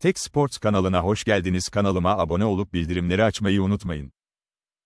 Tek Sports kanalına hoş geldiniz. Kanalıma abone olup bildirimleri açmayı unutmayın.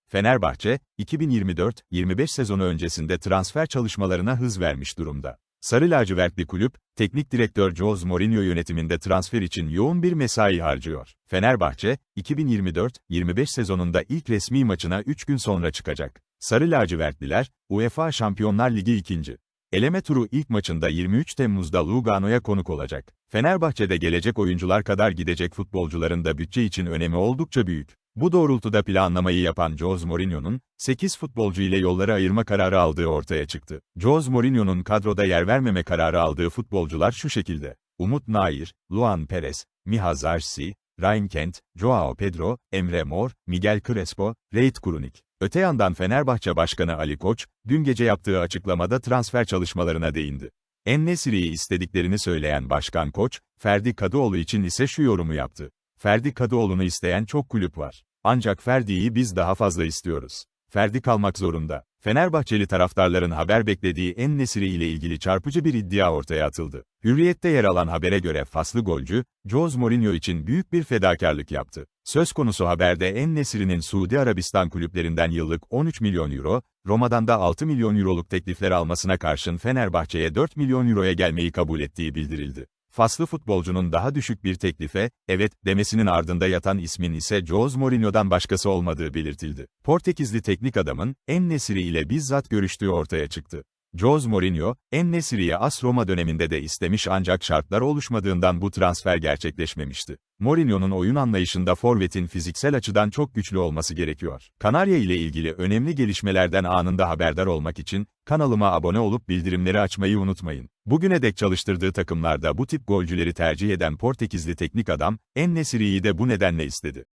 Fenerbahçe, 2024-25 sezonu öncesinde transfer çalışmalarına hız vermiş durumda. Sarı lacivertli kulüp, teknik direktör Jose Mourinho yönetiminde transfer için yoğun bir mesai harcıyor. Fenerbahçe, 2024-25 sezonunda ilk resmi maçına 3 gün sonra çıkacak. Sarı lacivertliler, UEFA Şampiyonlar Ligi 2. Eleme turu ilk maçında 23 Temmuz'da Lugano'ya konuk olacak. Fenerbahçe'de gelecek oyuncular kadar gidecek futbolcuların da bütçe için önemi oldukça büyük. Bu doğrultuda planlamayı yapan Jose Mourinho'nun, 8 futbolcu ile yolları ayırma kararı aldığı ortaya çıktı. Jose Mourinho'nun kadroda yer vermeme kararı aldığı futbolcular şu şekilde. Umut Nair, Luan Perez, Miha Zarsi, Ryan Kent, Joao Pedro, Emre Mor, Miguel Crespo, Reit Kurunik. Öte yandan Fenerbahçe Başkanı Ali Koç, dün gece yaptığı açıklamada transfer çalışmalarına değindi. En-Nesyri'yi istediklerini söyleyen Başkan Koç, Ferdi Kadıoğlu için ise şu yorumu yaptı. Ferdi Kadıoğlu'nu isteyen çok kulüp var. Ancak Ferdi'yi biz daha fazla istiyoruz. Ferdi kalmak zorunda. Fenerbahçeli taraftarların haber beklediği En-Nesyri ile ilgili çarpıcı bir iddia ortaya atıldı. Hürriyet'te yer alan habere göre faslı golcü, Jose Mourinho için büyük bir fedakarlık yaptı. Söz konusu haberde En-Nesyri'nin Suudi Arabistan kulüplerinden yıllık 13 milyon euro, Roma'dan da 6 milyon euroluk teklifler almasına karşın Fenerbahçe'ye 4 milyon euroya gelmeyi kabul ettiği bildirildi. Faslı futbolcunun daha düşük bir teklife, evet, demesinin ardında yatan ismin ise Jose Mourinho'dan başkası olmadığı belirtildi. Portekizli teknik adamın, En-Nesyri ile bizzat görüştüğü ortaya çıktı. Jose Mourinho, En-Nesyri'yi AS Roma döneminde de istemiş ancak şartlar oluşmadığından bu transfer gerçekleşmemişti. Mourinho'nun oyun anlayışında forvetin fiziksel açıdan çok güçlü olması gerekiyor. Kanarya ile ilgili önemli gelişmelerden anında haberdar olmak için, kanalıma abone olup bildirimleri açmayı unutmayın. Bugüne dek çalıştırdığı takımlarda bu tip golcüleri tercih eden Portekizli teknik adam, En-Nesyri'yi de bu nedenle istedi.